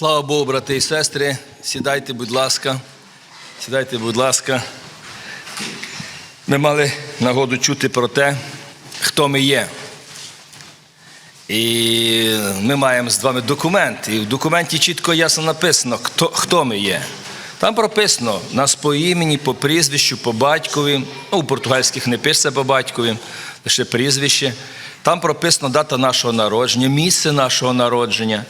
Слава Богу, брати і сестри, сідайте, будь ласка. Сідайте, будь ласка. Ми мали нагоду чути про те, хто ми є. І ми маємо з вами документ. І в документі чітко ясно написано, хто, хто ми є. Там прописано нас по імені, по прізвищу, по батькові. Ну, у португальських не пишеться по батькові, лише прізвище. Там прописано дата нашого народження, місце нашого народження.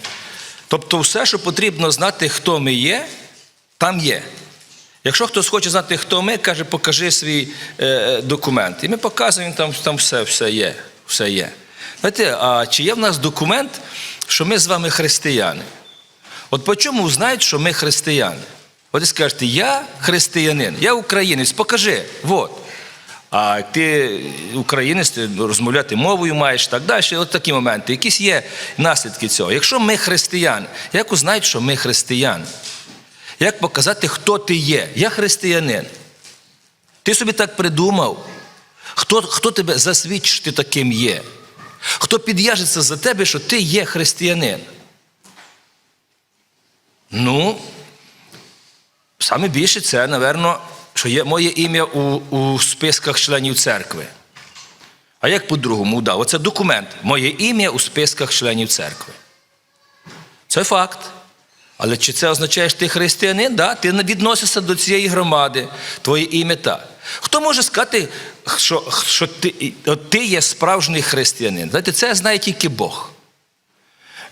Тобто, все, що потрібно знати, хто ми є, там є. Якщо хтось хоче знати, хто ми, каже, покажи свій е, документ. І ми показуємо, там, там все, все є. Все є. Знаєте, а чи є в нас документ, що ми з вами християни? От по чому знають, що ми християни? От ви скажете, я християнин, я українець, покажи. Вот. А ти українець, ти розмовляти мовою маєш так далі. От такі моменти. Якісь є наслідки цього. Якщо ми християни, як узнають, що ми християни? Як показати, хто ти є? Я християнин. Ти собі так придумав. Хто, хто тебе засвідчиш, що ти таким є? Хто під'яжеться за тебе, що ти є християнин? Ну, саме більше це, напевно, що є моє ім'я у, у списках членів церкви. А як по-другому? Да, Оце документ. Моє ім'я у списках членів церкви. Це факт. Але чи це означає, що ти християнин? Да, ти відносишся до цієї громади, твоє ім'я так. Хто може сказати, що, що ти, от ти є справжній християнин? Знаєте, це знає тільки Бог.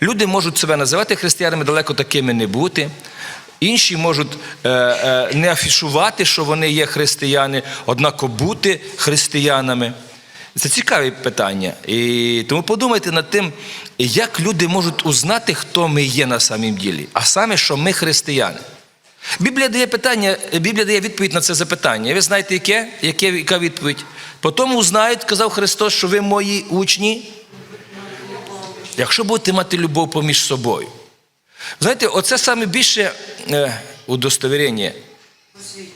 Люди можуть себе називати християнами, далеко такими не бути. Інші можуть е, е, не афішувати, що вони є християни, однако бути християнами. Це цікаве питання. І тому подумайте над тим, як люди можуть узнати, хто ми є на самім ділі, а саме, що ми християни. Біблія дає питання, Біблія дає відповідь на це запитання. Ви знаєте, яке? яке яка відповідь? Потім узнають, казав Христос, що ви мої учні. Якщо будете мати любов поміж собою. Знаєте, оце саме більше е, удостовірення.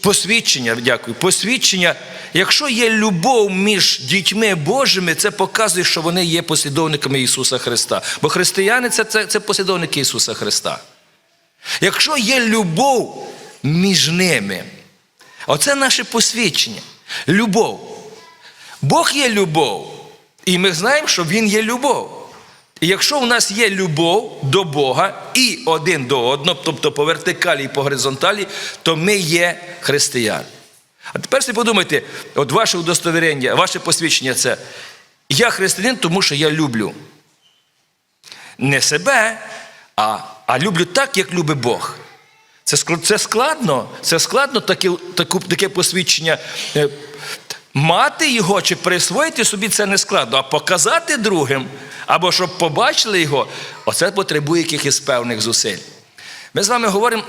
Посвідчення, дякую. Посвідчення. Якщо є любов між дітьми Божими, це показує, що вони є послідовниками Ісуса Христа. Бо християни це, це, це послідовники Ісуса Христа. Якщо є любов між ними, оце наше посвідчення. Любов. Бог є любов. І ми знаємо, що Він є любов. Якщо в нас є любов до Бога і один до одного, тобто по вертикалі і по горизонталі, то ми є християни. А тепер собі подумайте, от ваше удостовірення, ваше посвідчення це я християнин, тому що я люблю. Не себе, а, а люблю так, як любить Бог. Це, це складно, це складно таке, таке, посвідчення. Е, Мати його чи присвоїти собі це не складно, а показати другим, або щоб побачили його, оце потребує якихось певних зусиль. Ми з вами говоримо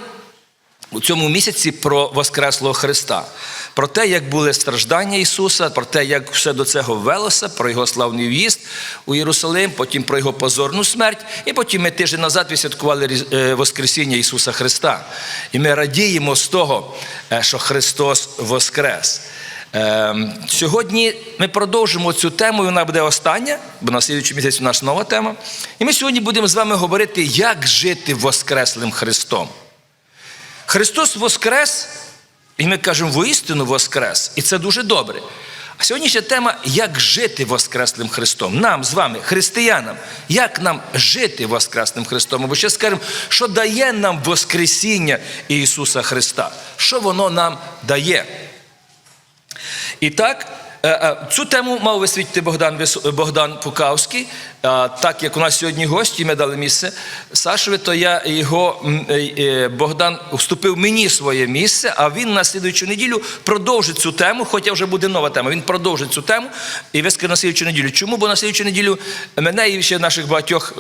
у цьому місяці про Воскреслого Христа, про те, як були страждання Ісуса, про те, як все до цього ввелося, про Його славний в'їзд у Єрусалим, потім про Його позорну смерть, і потім ми тиждень назад відсвяткували Воскресіння Ісуса Христа. І ми радіємо з того, що Христос Воскрес. Ем, сьогодні ми продовжимо цю тему, вона буде остання, бо на слідчий місяць у нас нова тема. І ми сьогодні будемо з вами говорити, як жити Воскреслим Христом. Христос Воскрес, і ми кажемо воістину Воскрес, і це дуже добре. А сьогоднішня тема як жити Воскреслим Христом. Нам з вами, християнам, як нам жити Воскреслим Христом? Або ще скажемо, що дає нам Воскресіння Ісуса Христа? Що воно нам дає? І так, цю тему мав висвітити Богдан Богдан Пукавський. Так як у нас сьогодні гості, ми дали місце Сашові, то я його Богдан вступив мені своє місце, а він на слідуючу неділю продовжить цю тему, хоча вже буде нова тема. Він продовжить цю тему і вискаже на слідуючу неділю. Чому? Бо на слідуючу неділю мене і ще наших багатьох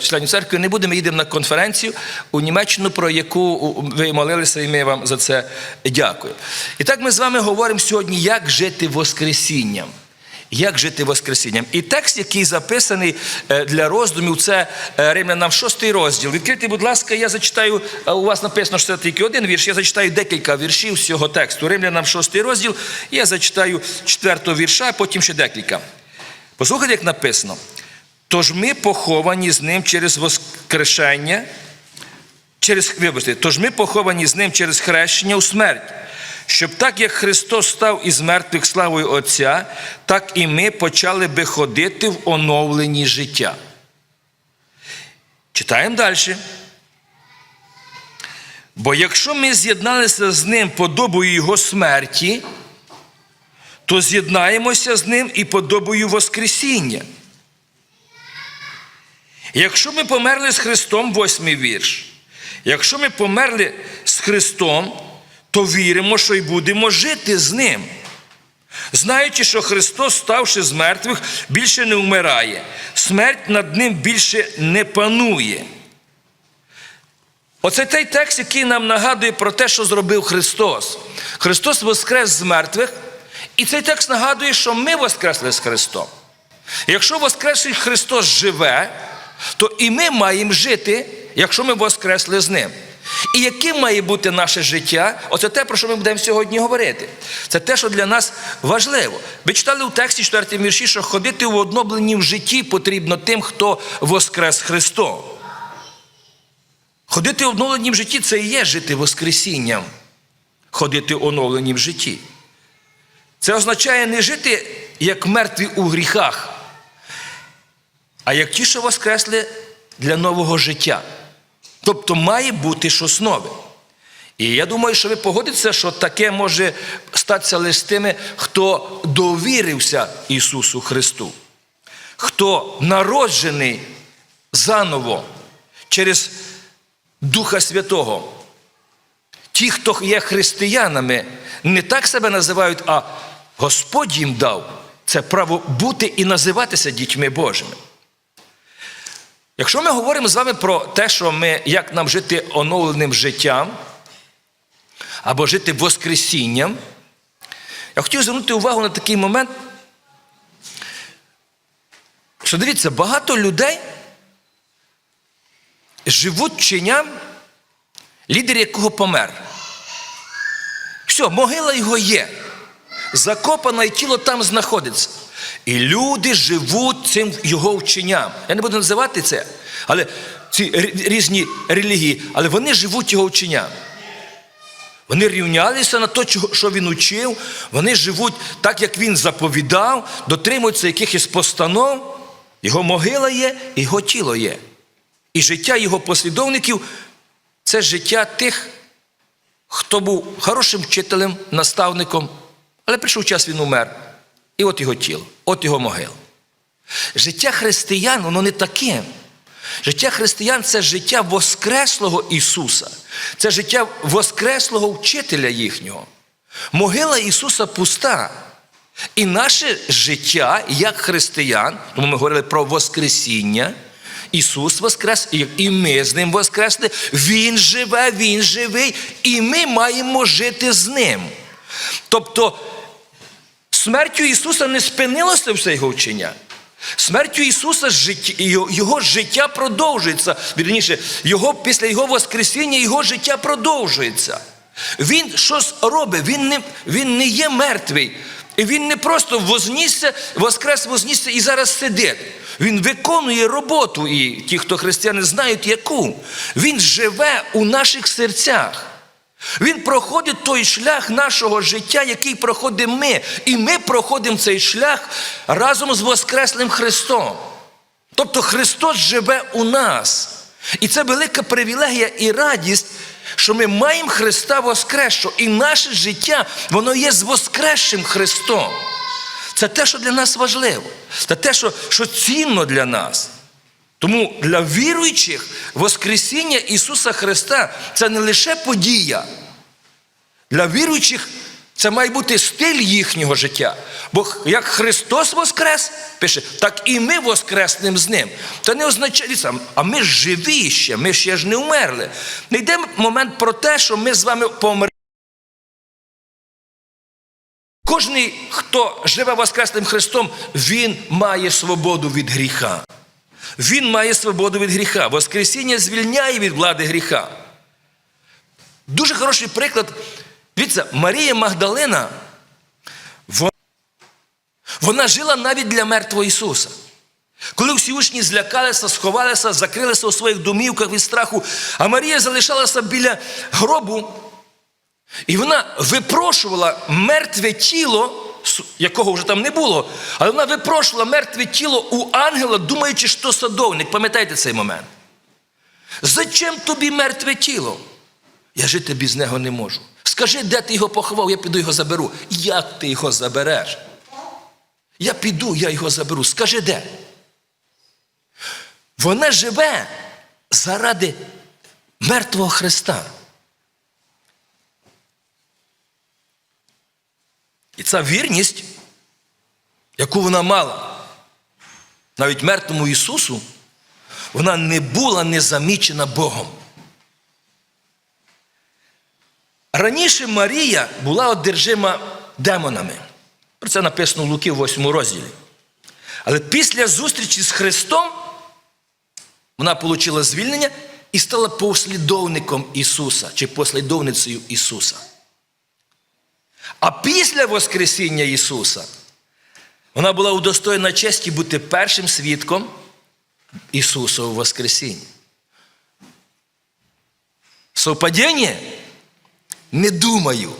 членів церкви не буде. Ми їдемо на конференцію у Німеччину, про яку ви молилися, і ми вам за це дякую. І так ми з вами говоримо сьогодні, як жити Воскресінням. Як жити Воскресінням? І текст, який записаний для роздумів, це Римлянам 6 розділ. Відкрийте, будь ласка, я зачитаю, у вас написано, що це тільки один вірш, я зачитаю декілька віршів цього тексту. Римлянам 6 розділ, я зачитаю 4 вірша, а потім ще декілька. Послухайте, як написано. Тож ми поховані з ним через Воскрешення через, вибачте, тож ми поховані з ним через хрещення у смерть, щоб так як Христос став із мертвих славою Отця, так і ми почали би ходити в оновленні життя. Читаємо далі. Бо якщо ми з'єдналися з ним подобою Його смерті, то з'єднаємося з ним і подобою Воскресіння. Якщо ми померли з Христом, восьмий вірш. Якщо ми померли з Христом, то віримо, що й будемо жити з Ним. Знаючи, що Христос, ставши з мертвих, більше не вмирає, смерть над ним більше не панує. Оце той текст, який нам нагадує про те, що зробив Христос. Христос воскрес з мертвих, і цей текст нагадує, що ми воскресли з Христом. Якщо Воскреслий Христос живе, то і ми маємо жити, якщо ми воскресли з Ним. І яким має бути наше життя? Оце те, про що ми будемо сьогодні говорити. Це те, що для нас важливо. Ви читали у тексті 4 вірші, що ходити в однобленні в житті потрібно тим, хто воскрес Христом. Ходити оновлені в житті це і є жити Воскресінням. Ходити оновлені в житті. Це означає не жити як мертві у гріхах, а як ті, що воскресли для нового життя. Тобто має бути щось нове. І я думаю, що ви погодитеся, що таке може статися лише тими, хто довірився Ісусу Христу, хто народжений заново через Духа Святого. Ті, хто є християнами, не так себе називають, а Господь їм дав це право бути і називатися дітьми Божими. Якщо ми говоримо з вами про те, що ми, як нам жити оновленим життям або жити Воскресінням, я хотів звернути увагу на такий момент, що дивіться, багато людей живуть чиням, лідер якого помер. Все, могила його є. Закопане тіло там знаходиться. І люди живуть цим його вченням. Я не буду називати це, але ці різні релігії, але вони живуть його вченням. Вони рівнялися на те, що він учив, вони живуть так, як він заповідав, дотримуються якихось постанов. Його могила є, його тіло є. І життя його послідовників це життя тих, хто був хорошим вчителем, наставником, але прийшов час, він умер. І от його тіло, от його могила. Життя християн, воно не таке. Життя християн це життя Воскреслого Ісуса, це життя Воскреслого вчителя їхнього. Могила Ісуса пуста. І наше життя, як християн, тому ми говорили про Воскресіння. Ісус Воскрес, і- ми з Ним воскресли. Він живе, Він живий, і ми маємо жити з Ним. Тобто, смертю Ісуса не спинилося все його вчення. Смертю Ісуса його, життя продовжується. Вірніше, його, після Його Воскресіння його життя продовжується. Він щось робить, він не, він не є мертвий. І він не просто вознісся, воскрес вознісся і зараз сидить. Він виконує роботу, і ті, хто християни, знають яку. Він живе у наших серцях. Він проходить той шлях нашого життя, який проходимо ми. І ми проходимо цей шлях разом з Воскреслим Христом. Тобто Христос живе у нас. І це велика привілегія і радість, що ми маємо Христа Воскресшого. І наше життя, воно є з Воскресшим Христом. Це те, що для нас важливо. Це те, що, що цінно для нас. Тому для віруючих Воскресіння Ісуса Христа це не лише подія. Для віруючих це має бути стиль їхнього життя. Бо як Христос Воскрес, пише, так і ми воскреснемо з Ним. Це не означає, а ми ж живі ще, ми ще ж не вмерли. Не йде момент про те, що ми з вами помремо. Кожний, хто живе Воскресним Христом, він має свободу від гріха. Він має свободу від гріха. Воскресіння звільняє від влади гріха. Дуже хороший приклад. Дивіться, Марія Магдалина, вона, вона жила навіть для мертвого Ісуса. Коли всі учні злякалися, сховалися, закрилися у своїх домівках від страху, а Марія залишалася біля гробу, і вона випрошувала мертве тіло, якого вже там не було, але вона випрошувала мертве тіло у ангела, думаючи, що садовник. Пам'ятаєте цей момент? Зачем тобі мертве тіло? Я жити без нього не можу. Скажи, де ти його поховав, я піду його заберу. Як ти його забереш? Я піду, я його заберу. Скажи де? Вона живе заради мертвого Христа. І ця вірність, яку вона мала, навіть мертвому Ісусу, вона не була незамічена Богом. Раніше Марія була одержима демонами. Про це написано в Луки в 8 розділі. Але після зустрічі з Христом вона отримала звільнення і стала послідовником Ісуса чи послідовницею Ісуса. А після Воскресіння Ісуса вона була удостоєна честі бути першим свідком Ісусового Воскресіння. Совпадіння? Не думаю.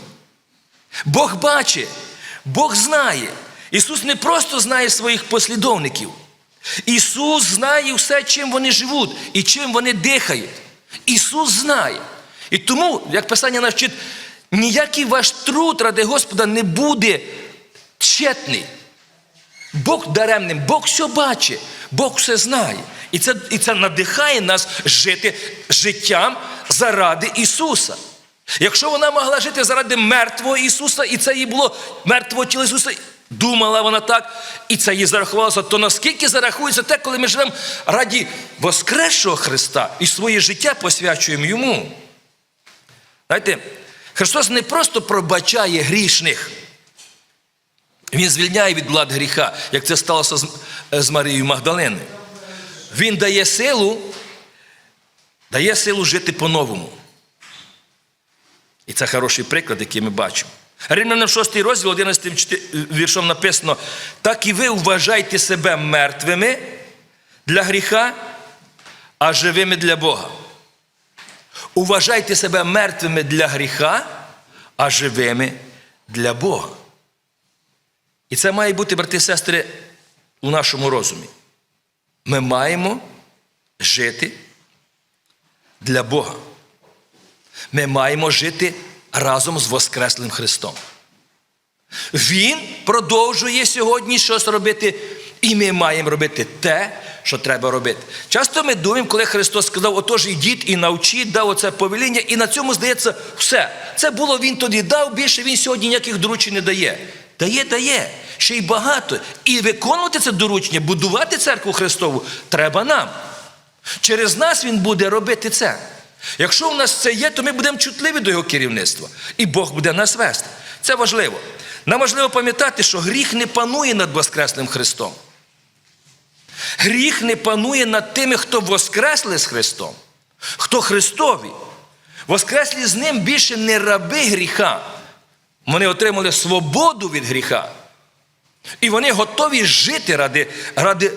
Бог бачить, Бог знає. Ісус не просто знає своїх послідовників. Ісус знає все, чим вони живуть і чим вони дихають. Ісус знає. І тому, як Писання навчить, ніякий ваш труд ради Господа не буде тщетний. Бог даремним, Бог все бачить, Бог все знає. І це, і це надихає нас жити життям заради Ісуса. Якщо вона могла жити заради мертвого Ісуса, і це їй було мертвого тіла Ісуса, думала вона так, і це їй зарахувалося, то наскільки зарахується те, коли ми живемо раді Воскресшого Христа і своє життя посвячуємо Йому. Знаєте, Христос не просто пробачає грішних. Він звільняє від влад гріха, як це сталося з, з Марією Магдалиною. Він дає силу, дає силу жити по-новому. І це хороший приклад, який ми бачимо. Римлянам 6 розділ, 11 віршом написано: так і ви вважайте себе мертвими для гріха, а живими для Бога. Уважайте себе мертвими для гріха, а живими для Бога. І це має бути, брати і сестри, у нашому розумі. Ми маємо жити для Бога. Ми маємо жити разом з Воскреслим Христом. Він продовжує сьогодні щось робити, і ми маємо робити те, що треба робити. Часто ми думаємо, коли Христос сказав, отож ідіть і навчіть, дав оце повеління, і на цьому здається все. Це було Він тоді дав, більше він сьогодні ніяких доручень не дає. Дає, дає, ще й багато. І виконувати це доручення, будувати церкву Христову треба нам. Через нас Він буде робити це. Якщо в нас це є, то ми будемо чутливі до його керівництва, і Бог буде нас вести. Це важливо. Нам важливо пам'ятати, що гріх не панує над Воскресним Христом. Гріх не панує над тими, хто воскресли з Христом, хто Христові. Воскреслі з ним більше не раби гріха. Вони отримали свободу від гріха. І вони готові жити ради, ради,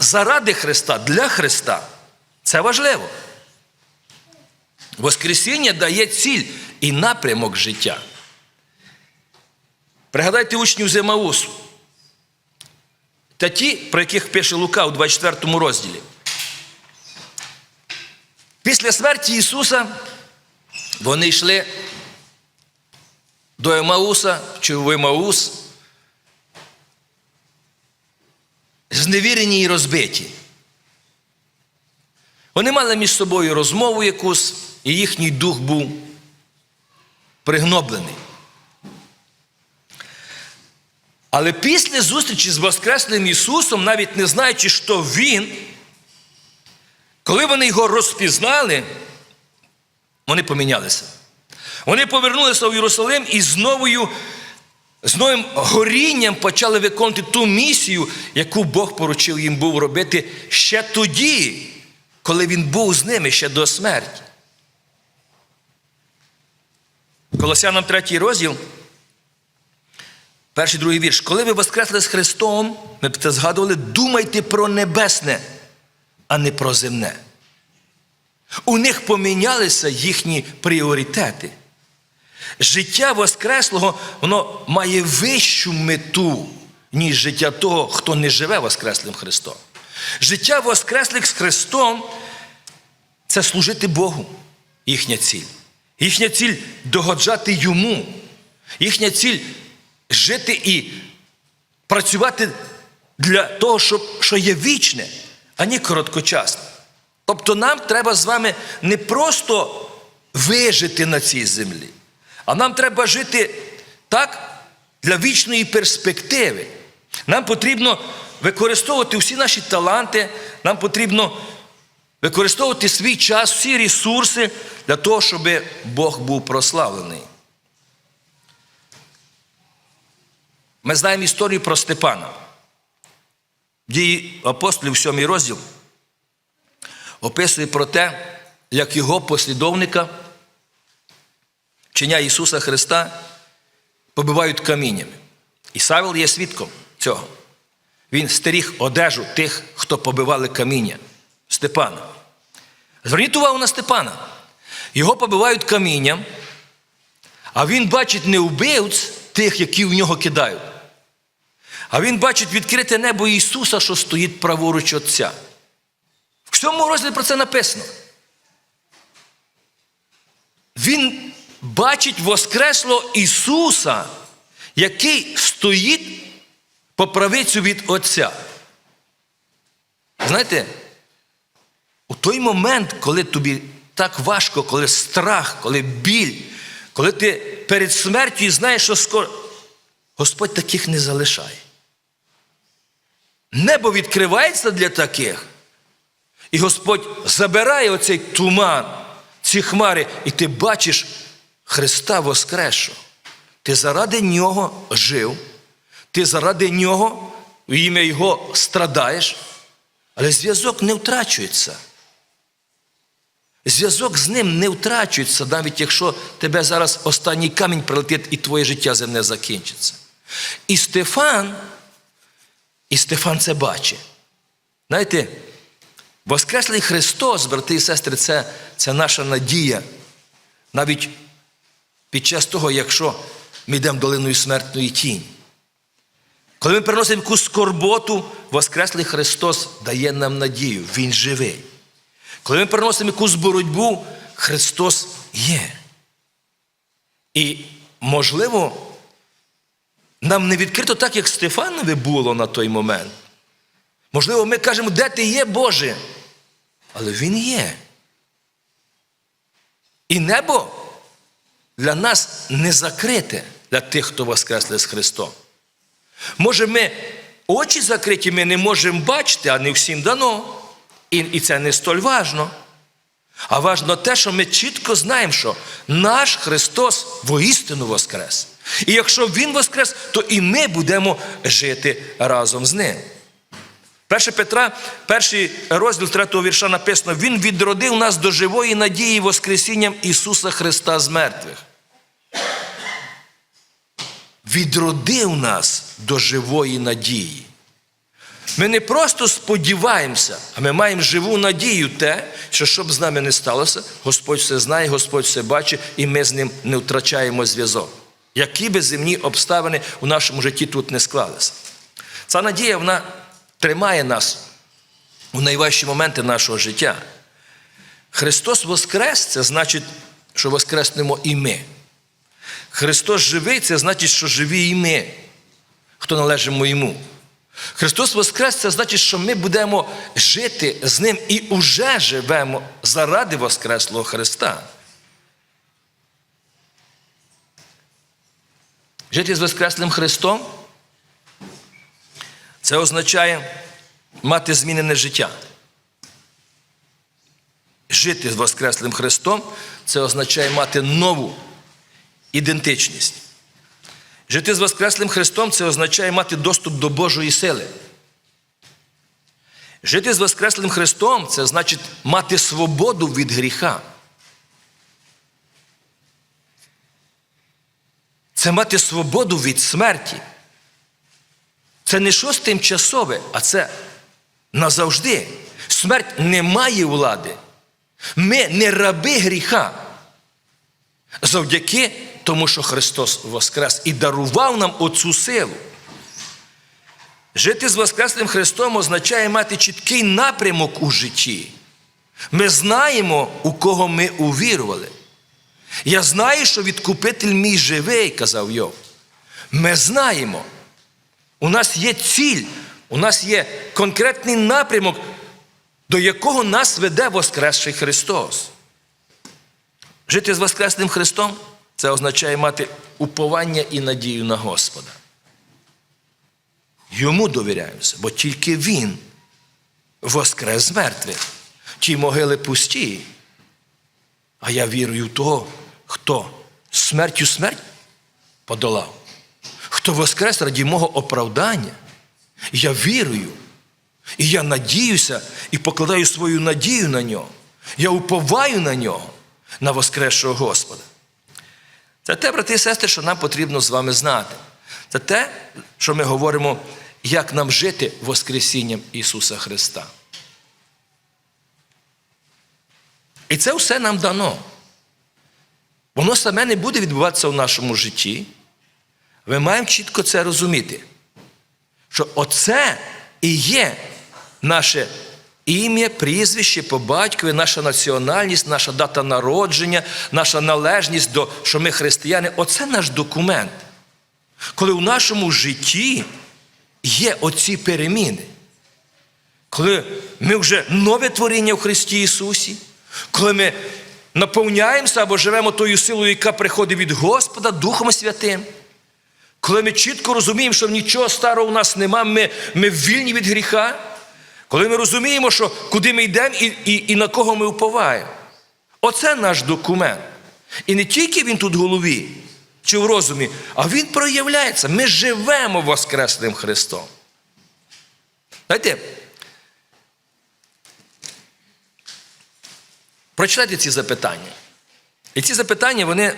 заради Христа, для Христа. Це важливо. Воскресіння дає ціль і напрямок життя. Пригадайте учнів Зимаусу. Та ті, про яких пише Лука у 24 розділі. Після смерті Ісуса вони йшли до Емауса чи в Емаус, зневірені і розбиті. Вони мали між собою розмову якусь, і їхній дух був пригноблений. Але після зустрічі з Воскреслим Ісусом, навіть не знаючи, що Він, коли вони його розпізнали, вони помінялися. Вони повернулися в Єрусалим і з новою, з новим горінням почали виконувати ту місію, яку Бог поручив їм був робити ще тоді, коли він був з ними ще до смерті. Колосянам третій розділ, Перший другий вірш. Коли ви воскресли з Христом, ми б це згадували, думайте про небесне, а не про земне. У них помінялися їхні пріоритети. Життя Воскреслого, воно має вищу мету, ніж життя того, хто не живе Воскреслим Христом. Життя Воскреслих з Христом це служити Богу, їхня ціль. Їхня ціль догоджати Йому. Їхня ціль жити і працювати для того, щоб, що є вічне, а не короткочасне. Тобто нам треба з вами не просто вижити на цій землі, а нам треба жити так для вічної перспективи. Нам потрібно використовувати всі наші таланти, нам потрібно використовувати свій час, всі ресурси для того, щоб Бог був прославлений. Ми знаємо історію про Степана. Дії апостолів, 7 розділ, описує про те, як його послідовника, вчення Ісуса Христа, побивають каміннями. І Савел є свідком цього. Він стеріг одежу тих, хто побивали каміння Степана. Зверніть увагу на Степана. Його побивають камінням, а він бачить не вбивць тих, які в нього кидають. А він бачить відкрите небо Ісуса, що стоїть праворуч Отця. В цьому розділі про це написано. Він бачить Воскреслого Ісуса, який стоїть по правицю від Отця. Знаєте, у той момент, коли тобі так важко, коли страх, коли біль, коли ти перед смертю знаєш, що скоро. Господь таких не залишає. Небо відкривається для таких. І Господь забирає оцей туман, ці хмари, і ти бачиш Христа Воскресшого. Ти заради Нього жив, ти заради Нього, в ім'я Його страдаєш, але зв'язок не втрачується. Зв'язок з ним не втрачується, навіть якщо тебе зараз останній камінь прилетить і твоє життя земне закінчиться. І Стефан, і Стефан це бачить. Знаєте, Воскреслий Христос, брати і сестри, це, це наша надія. Навіть під час того, якщо ми йдемо долиною смертної тіні. Коли ми переносимо якусь скорботу, Воскреслий Христос дає нам надію, Він живий. Коли ми переносимо якусь боротьбу, Христос є. І, можливо, нам не відкрито так, як Стефанові було на той момент. Можливо, ми кажемо, де ти є, Боже? Але Він є. І небо для нас не закрите для тих, хто воскресли з Христом. Може, ми очі закриті, ми не можемо бачити, а не всім дано. І, і це не столь важно. А важно те, що ми чітко знаємо, що наш Христос воістину воскрес. І якщо Він воскрес, то і ми будемо жити разом з Ним. 1 Петра, перший розділ 3 вірша написано: Він відродив нас до живої надії Воскресінням Ісуса Христа з мертвих. Відродив нас до живої надії. Ми не просто сподіваємося, а ми маємо живу надію те, що щоб з нами не сталося, Господь все знає, Господь все бачить, і ми з ним не втрачаємо зв'язок. Які би земні обставини у нашому житті тут не склалися. Ця надія, вона тримає нас у найважчі моменти нашого життя. Христос Воскрес це значить, що воскреснемо і ми. Христос живий це значить, що живі і ми, хто належимо йому. Христос Воскрес це значить, що ми будемо жити з Ним і уже живемо заради Воскреслого Христа. Жити з Воскреслим Христом це означає мати змінене життя. Жити з Воскреслим Христом це означає мати нову ідентичність. Жити з Воскреслим Христом це означає мати доступ до Божої сили. Жити з Воскреслим Христом це значить мати свободу від гріха. Це мати свободу від смерті. Це не щось тимчасове, а це назавжди. Смерть не має влади. Ми не раби гріха. Завдяки тому, що Христос воскрес і дарував нам оцю силу. Жити з Воскресним Христом означає мати чіткий напрямок у житті. Ми знаємо, у кого ми увірували. Я знаю, що відкупитель мій живий, казав Йов. Ми знаємо. У нас є ціль, у нас є конкретний напрямок, до якого нас веде Воскресший Христос. Жити з Воскресним Христом це означає мати уповання і надію на Господа. Йому довіряємося, бо тільки Він воскрес з мертвих. Ті могили пусті. А я вірую в того, хто смертю смерть подолав, хто воскрес раді мого оправдання. Я вірую. І я надіюся і покладаю свою надію на нього. Я уповаю на нього, на Воскресшого Господа. Це те, брати і сестри, що нам потрібно з вами знати. Це те, що ми говоримо, як нам жити Воскресінням Ісуса Христа. І це все нам дано. Воно саме не буде відбуватися в нашому житті. Ми маємо чітко це розуміти, що оце і є наше ім'я, прізвище по батькові, наша національність, наша дата народження, наша належність до що ми християни. Оце наш документ. Коли в нашому житті є оці переміни, коли ми вже нове творіння в Христі Ісусі, коли ми наповняємося або живемо тою силою, яка приходить від Господа Духом Святим. Коли ми чітко розуміємо, що нічого старого у нас нема, ми, ми вільні від гріха, коли ми розуміємо, що куди ми йдемо і, і, і на кого ми вповаємо. Оце наш документ. І не тільки він тут в голові чи в розумі, а він проявляється. Ми живемо Воскресним Христом. Знаєте, прочитайте ці запитання. І ці запитання, вони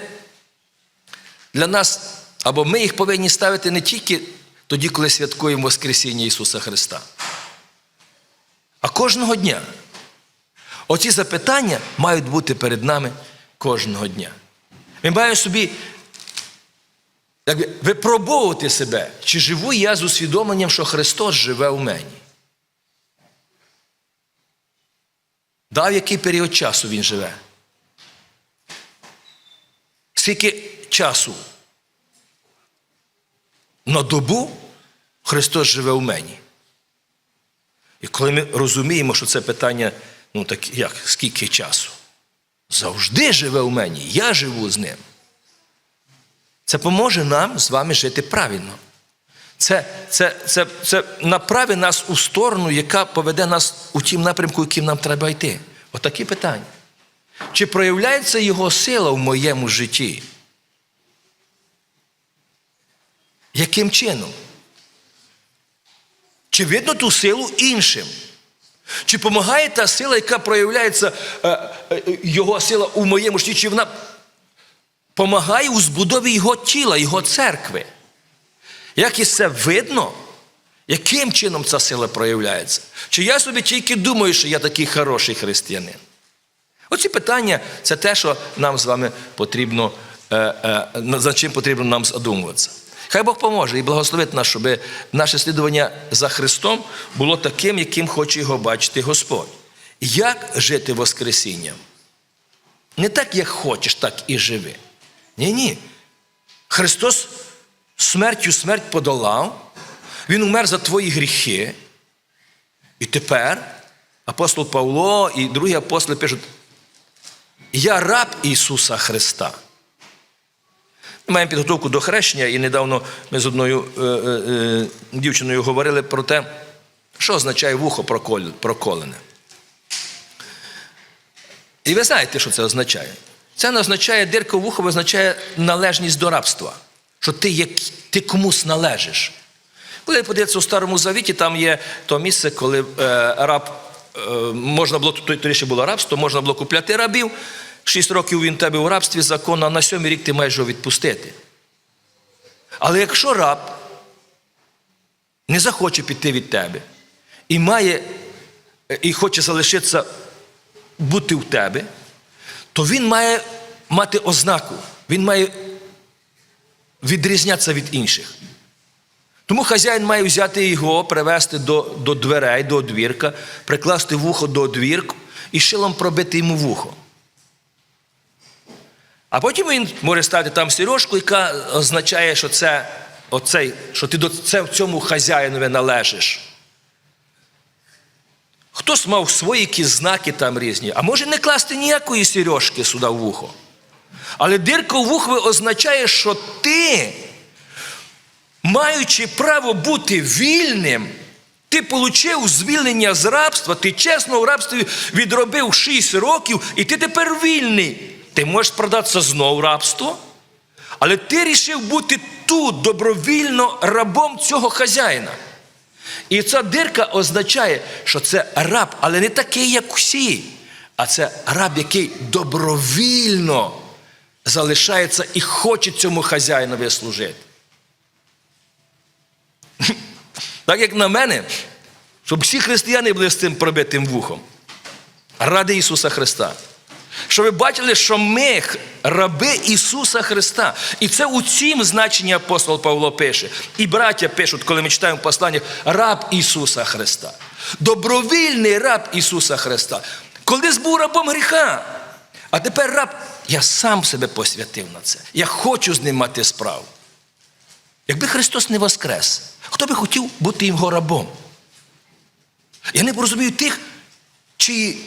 для нас, або ми їх повинні ставити не тільки тоді, коли святкуємо Воскресіння Ісуса Христа, а кожного дня. Оці запитання мають бути перед нами кожного дня. Ми маємо собі якби, випробовувати себе, чи живу я з усвідомленням, що Христос живе у мені. Да, в який період часу Він живе? Скільки часу? На добу Христос живе у мені. І коли ми розуміємо, що це питання, ну так як, скільки часу? Завжди живе у мені, я живу з ним. Це поможе нам з вами жити правильно. Це, це, це, це направить нас у сторону, яка поведе нас у тім напрямку, яким нам треба йти. Отакі питання. Чи проявляється Його сила в моєму житті? Яким чином? Чи видно ту силу іншим? Чи допомагає та сила, яка проявляється, е, е, його сила у моєму житті, чи вона допомагає у збудові його тіла, його церкви? Як із це видно, яким чином ця сила проявляється? Чи я собі тільки думаю, що я такий хороший християнин? Оці питання це те, що нам з вами потрібно, е, е, за чим потрібно нам задумуватися. Хай Бог поможе і благословить нас, щоб наше слідування за Христом було таким, яким хоче його бачити Господь. Як жити Воскресінням? Не так, як хочеш, так і живи. Ні, ні. Христос смертю смерть подолав, Він умер за твої гріхи. І тепер апостол Павло і другі апостоли пишуть: Я раб Ісуса Христа. Маємо підготовку до хрещення, і недавно ми з одною е, е, дівчиною говорили про те, що означає вухо проколене. І ви знаєте, що це означає? Це не означає дирка вухо, означає належність до рабства. Що ти, як, ти комусь належиш. Коли подивитися у Старому Завіті, там є то місце, коли е, раб е, можна було, тоді ще було рабство, можна було купляти рабів. Шість років він тебе у рабстві законно, а на сьомий рік ти маєш його відпустити. Але якщо раб не захоче піти від тебе і має, і хоче залишитися бути в тебе, то він має мати ознаку, він має відрізнятися від інших. Тому хазяїн має взяти його, привести до, до дверей, до одвірка, прикласти вухо до одвірку і шилом пробити йому вухо. А потім він може ставити там сережку, яка означає, що це оцей, що ти до це, цьому хазяїнові належиш. Хтось мав свої якісь знаки там різні, а може не класти ніякої сережки сюди в вухо. Але дирка в вухові означає, що ти, маючи право бути вільним, ти отримав звільнення з рабства, ти чесно в рабстві відробив 6 років, і ти тепер вільний. Ти можеш продатися знову в рабство, але ти рішив бути тут добровільно рабом цього хазяїна. І ця дирка означає, що це раб, але не такий, як всі, а це раб, який добровільно залишається і хоче цьому хазяїнові служити. Так як на мене, щоб всі християни були з цим пробитим вухом. Ради Ісуса Христа. Щоб ви бачили, що ми раби Ісуса Христа. І це у цім значенні апостол Павло пише. І браття пишуть, коли ми читаємо послання, раб Ісуса Христа. Добровільний раб Ісуса Христа. Колись був рабом гріха. А тепер раб, я сам себе посвятив на це. Я хочу з ним мати справу. Якби Христос не воскрес, хто би хотів бути його рабом? Я не розумію тих, чиї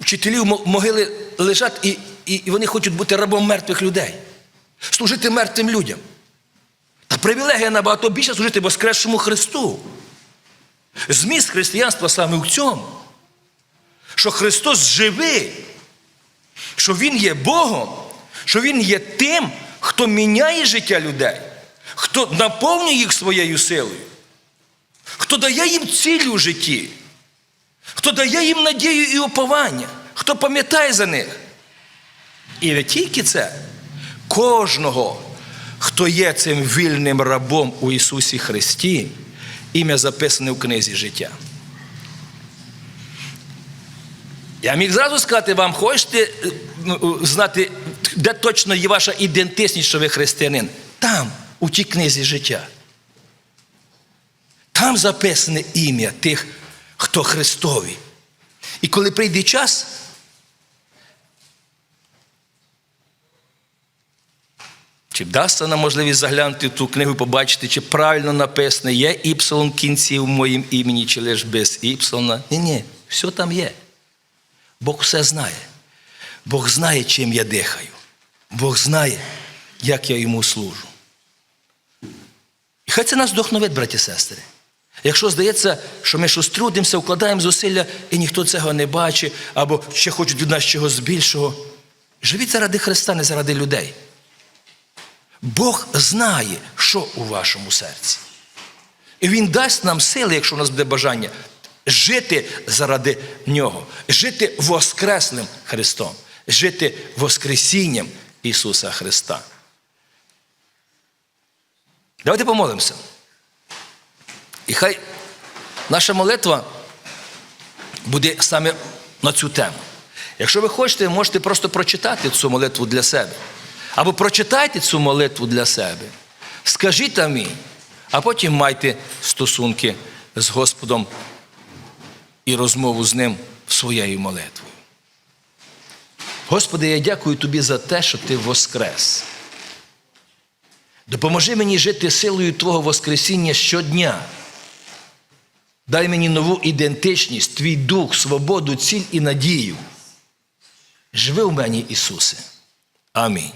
вчителі могили лежать і, і, і вони хочуть бути рабом мертвих людей, служити мертвим людям. Та привілегія набагато більше служити Воскресшому Христу. Зміст християнства саме в цьому, що Христос живий, що Він є Богом, що Він є тим, хто міняє життя людей, хто наповнює їх своєю силою, хто дає їм ціль у житті, хто дає їм надію і уповання, хто пам'ятає за них. І не тільки це, кожного, хто є цим вільним рабом у Ісусі Христі, ім'я записане в книзі життя. Я міг зразу сказати вам, хочете знати, де точно є ваша ідентичність, що ви християнин? Там, у тій книзі життя. Там записане ім'я тих, хто Христові. І коли прийде час, чи вдасться нам можливість заглянути в ту книгу, і побачити, чи правильно написано, є іпсилон кінці в моїм імені, чи лише без іпсилона. Ні, ні, все там є. Бог все знає. Бог знає, чим я дихаю. Бог знає, як я йому служу. І хай це нас вдохновить, браті і сестри. Якщо здається, що ми щось трудимося, вкладаємо зусилля, і ніхто цього не бачить, або ще хочуть від нас чогось більшого, живіть заради Христа, не заради людей. Бог знає, що у вашому серці. І Він дасть нам сили, якщо у нас буде бажання, жити заради Нього, жити Воскресним Христом, жити Воскресінням Ісуса Христа. Давайте помолимося. І хай наша молитва буде саме на цю тему. Якщо ви хочете, можете просто прочитати цю молитву для себе. Або прочитайте цю молитву для себе. Скажіть амінь, а потім майте стосунки з Господом і розмову з Ним своєю молитвою. Господи, я дякую Тобі за те, що Ти воскрес. Допоможи мені жити силою Твого Воскресіння щодня. Дай мені нову ідентичність, Твій дух, свободу, ціль і надію. Живи в мені, Ісусе. Амінь.